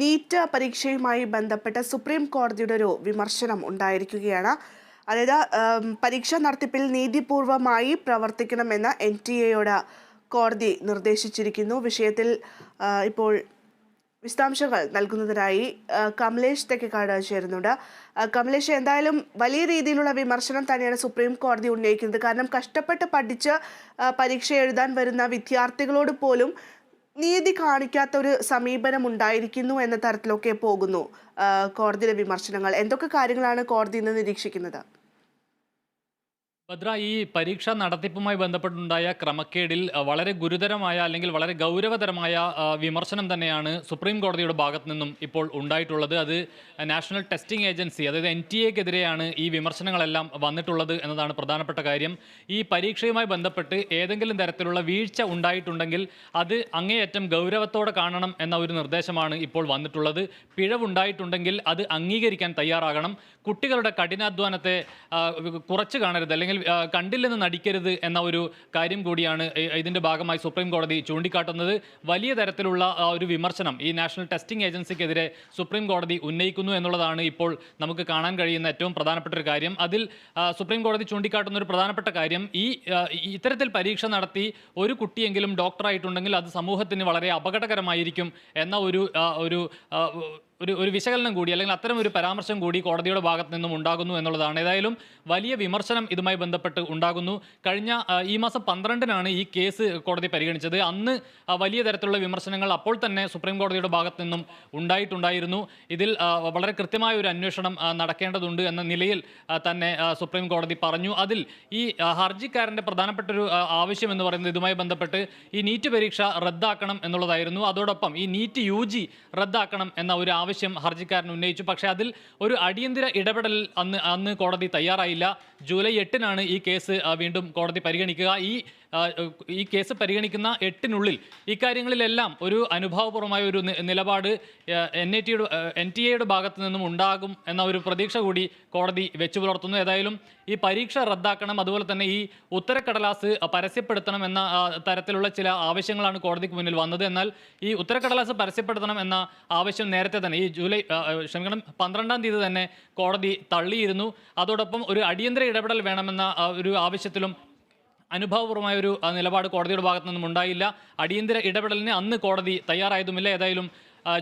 NEET പരീക്ഷയുമായി ബന്ധപ്പെട്ട് supreme കോടതിയുടെ ഒരു വിമർശനം ഉണ്ടായിരിക്കുകയാണ്. അതായത് പരീക്ഷാ നടത്തിപ്പിൽ നീതിപൂർവമായി പ്രവർത്തിക്കണമെന്ന് എൻ ടി എയോട് കോടതി നിർദ്ദേശിച്ചിരിക്കുന്നു. വിഷയത്തിൽ ഇപ്പോൾ വിശദാംശങ്ങൾ നൽകുന്നതിനായി കമലേഷ് തെക്കേക്കാട് ചേരുന്നുണ്ട്. കമലേഷ് എന്തായാലും വലിയ രീതിയിലുള്ള വിമർശനം തന്നെയാണ് സുപ്രീം കോടതി ഉന്നയിക്കുന്നത്. കാരണം കഷ്ടപ്പെട്ട് പഠിച്ച് പരീക്ഷ എഴുതാൻ വരുന്ന വിദ്യാർത്ഥികളോട് പോലും നീതി കാണിക്കാത്ത ഒരു സമീപനം ഉണ്ടായിരിക്കുന്നു എന്ന തരത്തിലൊക്കെ പോകുന്നു. കോടതിയിലെ വിമർശനങ്ങൾ. എന്തൊക്കെ കാര്യങ്ങളാണ് കോടതി ഇന്ന് നിരീക്ഷിക്കുന്നത്? ഭദ്ര ഈ പരീക്ഷാ നടത്തിപ്പുമായി ബന്ധപ്പെട്ടുണ്ടായ ക്രമക്കേടിൽ വളരെ ഗുരുതരമായ അല്ലെങ്കിൽ വളരെ ഗൗരവതരമായ വിമർശനം തന്നെയാണ് സുപ്രീം കോടതിയുടെ ഭാഗത്തു നിന്നും ഇപ്പോൾ ഉണ്ടായിട്ടുള്ളത്. അത് നാഷണൽ ടെസ്റ്റിംഗ് ഏജൻസി അതായത് എൻ ടി എക്കെതിരെയാണ് ഈ വിമർശനങ്ങളെല്ലാം വന്നിട്ടുള്ളത് എന്നതാണ് പ്രധാനപ്പെട്ട കാര്യം. ഈ പരീക്ഷയുമായി ബന്ധപ്പെട്ട് ഏതെങ്കിലും തരത്തിലുള്ള വീഴ്ച ഉണ്ടായിട്ടുണ്ടെങ്കിൽ അത് അങ്ങേയറ്റം ഗൗരവത്തോടെ കാണണം എന്ന ഒരു നിർദ്ദേശമാണ് ഇപ്പോൾ വന്നിട്ടുള്ളത്. പിഴവുണ്ടായിട്ടുണ്ടെങ്കിൽ അത് അംഗീകരിക്കാൻ തയ്യാറാകണം. കുട്ടികളുടെ കഠിനാധ്വാനത്തെ കുറച്ച് കാണരുത്. അല്ലെങ്കിൽ ആ, കണ്ടില്ലെന്ന് നടിക്കരുത് എന്ന ഒരു കാര്യം കൂടിയാണ് ഇതിന്റെ ഭാഗമായി സുപ്രീം കോടതി ചൂണ്ടിക്കാട്ടുന്നത്. വലിയ തരത്തിലുള്ള ഒരു വിമർശനം ഈ നാഷണൽ ടെസ്റ്റിംഗ് ഏജൻസിക്കെതിരെ സുപ്രീം കോടതി ഉന്നയിക്കുന്നു എന്നുള്ളതാണ് ഇപ്പോൾ നമുക്ക് കാണാൻ കഴിയുന്ന ഏറ്റവും പ്രധാനപ്പെട്ട ഒരു കാര്യം. അതിൽ സുപ്രീം കോടതി ചൂണ്ടിക്കാട്ടുന്ന ഒരു പ്രധാനപ്പെട്ട കാര്യം ഈ ഇത്തരത്തിൽ പരീക്ഷ നടത്തി ഒരു കുട്ടിയെങ്കിലും ഡോക്ടറായിട്ടുണ്ടെങ്കിൽ അത് സമൂഹത്തിന് വളരെ അപകടകരമായിരിക്കും എന്ന ഒരു ഒരു ഒരു ഒരു വിശകലനം കൂടി അല്ലെങ്കിൽ അത്തരം ഒരു പരാമർശം കൂടി കോടതിയുടെ ഭാഗത്ത് നിന്നും ഉണ്ടാകുന്നു എന്നുള്ളതാണ്. ഏതായാലും വലിയ വിമർശനം ഇതുമായി ബന്ധപ്പെട്ട് ഉണ്ടാകുന്നു. കഴിഞ്ഞ ഈ മാസം പന്ത്രണ്ടിനാണ് ഈ കേസ് കോടതി പരിഗണിച്ചത്. അന്ന് വലിയ തരത്തിലുള്ള വിമർശനങ്ങൾ അപ്പോൾ തന്നെ സുപ്രീം കോടതിയുടെ ഭാഗത്ത് നിന്നും ഉണ്ടായിട്ടുണ്ടായിരുന്നു. ഇതിൽ വളരെ കൃത്യമായ ഒരു അന്വേഷണം നടക്കേണ്ടതുണ്ട് എന്ന നിലയിൽ തന്നെ സുപ്രീം കോടതി പറഞ്ഞു. അതിൽ ഈ ഹർജിക്കാരന്റെ പ്രധാനപ്പെട്ട ഒരു ആവശ്യം എന്ന് പറയുന്നത് ഇതുമായി ബന്ധപ്പെട്ട് ഈ നീറ്റ് പരീക്ഷ റദ്ദാക്കണം എന്നുള്ളതായിരുന്നു. അതോടൊപ്പം ഈ നീറ്റ് യു റദ്ദാക്കണം എന്ന ഒരു ആവശ്യം ഹർജിക്കാരൻ ഉന്നയിച്ചു. പക്ഷേ അതിൽ ഒരു അടിയന്തര ഇടപെടൽ അന്ന് അന്ന് കോടതി തയ്യാറായില്ല. ജൂലൈ എട്ടിനാണ് ഈ കേസ് വീണ്ടും കോടതി പരിഗണിക്കുക. ഈ ഈ കേസ് പരിഗണിക്കുന്ന എട്ടിനുള്ളിൽ ഇക്കാര്യങ്ങളിലെല്ലാം ഒരു അനുഭാവപൂർവമായ ഒരു നിലപാട് എൻ ഐ ടിയുടെ എൻ ടി എയുടെ ഭാഗത്തു നിന്നും ഉണ്ടാകും എന്ന ഒരു പ്രതീക്ഷ കൂടി കോടതി വെച്ചു പുലർത്തുന്നു. ഏതായാലും ഈ പരീക്ഷ റദ്ദാക്കണം അതുപോലെ തന്നെ ഈ ഉത്തരക്കടലാസ് പരസ്യപ്പെടുത്തണം എന്ന തരത്തിലുള്ള ചില ആവശ്യങ്ങളാണ് കോടതിക്ക് മുന്നിൽ വന്നത്. എന്നാൽ ഈ ഉത്തരക്കടലാസ് പരസ്യപ്പെടുത്തണം എന്ന ആവശ്യം നേരത്തെ തന്നെ ഈ ജൂലൈ ക്ഷമിക്കണം പന്ത്രണ്ടാം തീയതി തന്നെ കോടതി തള്ളിയിരുന്നു. അതോടൊപ്പം ഒരു അടിയന്തര ഇടപെടൽ വേണമെന്ന ഒരു ആവശ്യത്തിലും അനുഭവപൂർവമായ ഒരു നിലപാട് കോടതിയുടെ ഭാഗത്തു നിന്നും ഉണ്ടായില്ല. അടിയന്തര ഇടപെടലിന് അന്ന് കോടതി തയ്യാറായതുമില്ല. ഏതായാലും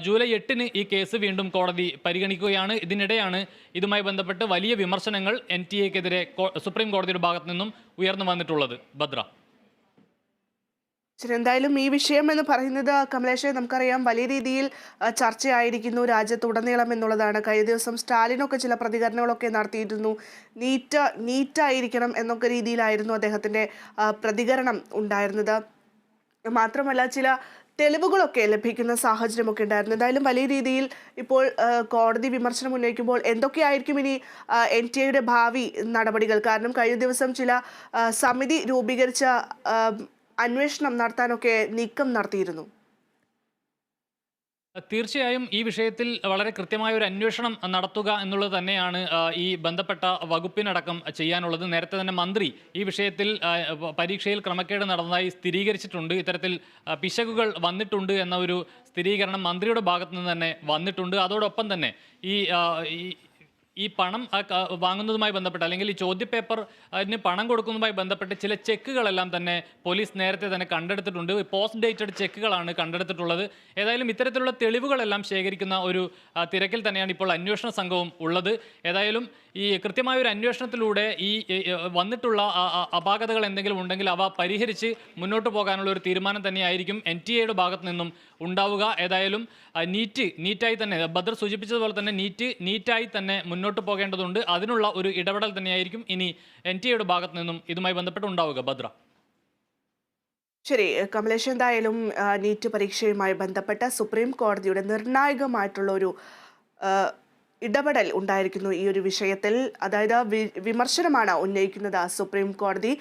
ജൂലൈ എട്ടിന് ഈ കേസ് വീണ്ടും കോടതി പരിഗണിക്കുകയാണ്. ഇതിനിടെയാണ് ഇതുമായി ബന്ധപ്പെട്ട് വലിയ വിമർശനങ്ങൾ എൻ ടി എക്കെതിരെ സുപ്രീം കോടതിയുടെ ഭാഗത്തു നിന്നും ഉയർന്നു വന്നിട്ടുള്ളത്. ഭദ്ര. എന്തായാലും ഈ വിഷയം എന്ന് പറയുന്നത് കമലേഷെ നമുക്കറിയാം വലിയ രീതിയിൽ ചർച്ചയായിരിക്കുന്നു രാജ്യത്തുടനീളം എന്നുള്ളതാണ്. കഴിഞ്ഞ ദിവസം സ്റ്റാലിനൊക്കെ ചില പ്രതികരണങ്ങളൊക്കെ നടത്തിയിരുന്നു. നീറ്റ് നീറ്റായിരിക്കണം എന്നൊക്കെ രീതിയിലായിരുന്നു അദ്ദേഹത്തിന്റെ പ്രതികരണം ഉണ്ടായിരുന്നത്. മാത്രമല്ല ചില തെളിവുകളൊക്കെ ലഭിക്കുന്ന സാഹചര്യമൊക്കെ ഉണ്ടായിരുന്നു. എന്തായാലും വലിയ രീതിയിൽ ഇപ്പോൾ കോടതി വിമർശനം ഉന്നയിക്കുമ്പോൾ എന്തൊക്കെയായിരിക്കും ഇനി എൻ ടി എയുടെ ഭാവി നടപടികൾ? കാരണം കഴിഞ്ഞ ദിവസം ചില സമിതി രൂപീകരിച്ച അന്വേഷണം നടത്താനൊക്കെ നീക്കം നടത്തിയിരുന്നു. തീർച്ചയായും ഈ വിഷയത്തിൽ വളരെ കൃത്യമായ ഒരു അന്വേഷണം നടത്തുക എന്നുള്ളത് തന്നെയാണ് ഈ ബന്ധപ്പെട്ട വകുപ്പിനടക്കം ചെയ്യാനുള്ളത്. നേരത്തെ തന്നെ മന്ത്രി ഈ വിഷയത്തിൽ പരീക്ഷയിൽ ക്രമക്കേട് നടന്നതായി സ്ഥിരീകരിച്ചിട്ടുണ്ട്. ഇത്തരത്തിൽ പിശകുകൾ വന്നിട്ടുണ്ട് എന്ന ഒരു സ്ഥിരീകരണം മന്ത്രിയുടെ ഭാഗത്തു നിന്ന് തന്നെ വന്നിട്ടുണ്ട്. അതോടൊപ്പം തന്നെ ഈ ഈ പണം വാങ്ങുന്നതുമായി ബന്ധപ്പെട്ട് അല്ലെങ്കിൽ ഈ ചോദ്യപേപ്പർ അതിന് പണം കൊടുക്കുന്നതുമായി ബന്ധപ്പെട്ട് ചില ചെക്കുകളെല്ലാം തന്നെ പോലീസ് നേരത്തെ തന്നെ കണ്ടെടുത്തിട്ടുണ്ട്. പോസ്റ്റ് ഡേറ്റഡ് ചെക്കുകളാണ് കണ്ടെടുത്തിട്ടുള്ളത്. ഏതായാലും ഇത്തരത്തിലുള്ള തെളിവുകളെല്ലാം ശേഖരിക്കുന്ന ഒരു തിരക്കിൽ തന്നെയാണ് ഇപ്പോൾ അന്വേഷണ സംഘവും ഉള്ളത്. ഏതായാലും ഈ കൃത്യമായ ഒരു അന്വേഷണത്തിലൂടെ ഈ വന്നിട്ടുള്ള അപാകതകൾ എന്തെങ്കിലും ഉണ്ടെങ്കിൽ അവ പരിഹരിച്ച് മുന്നോട്ട് പോകാനുള്ള ഒരു തീരുമാനം തന്നെയായിരിക്കും എൻ ടി എയുടെ ഭാഗത്തു നിന്നും ഉണ്ടാവുക. ഏതായാലും നീറ്റ് നീറ്റായി തന്നെ ബദർ സൂചിപ്പിച്ചതുപോലെ തന്നെ നീറ്റ് നീറ്റായി തന്നെ മുന്നോട്ട് പോകേണ്ടതുണ്ട്. അതിനുള്ള ഒരു ഇടപെടൽ തന്നെയായിരിക്കും ഇനി എൻ ടി എയുടെ ഭാഗത്ത് നിന്നും ഇതുമായി ബന്ധപ്പെട്ട് ഉണ്ടാവുക ഭദ്ര. ശരി കമലേഷ് എന്തായാലും നീറ്റ് പരീക്ഷയുമായി ബന്ധപ്പെട്ട സുപ്രീം കോടതിയുടെ നിർണായകമായിട്ടുള്ള ഒരു ഇടപെടൽ ഉണ്ടായിരിക്കുന്നു ഈ ഒരു വിഷയത്തിൽ. അതായത് വിമർശനമാണ് ഉന്നയിക്കുന്നത് സുപ്രീം കോടതി.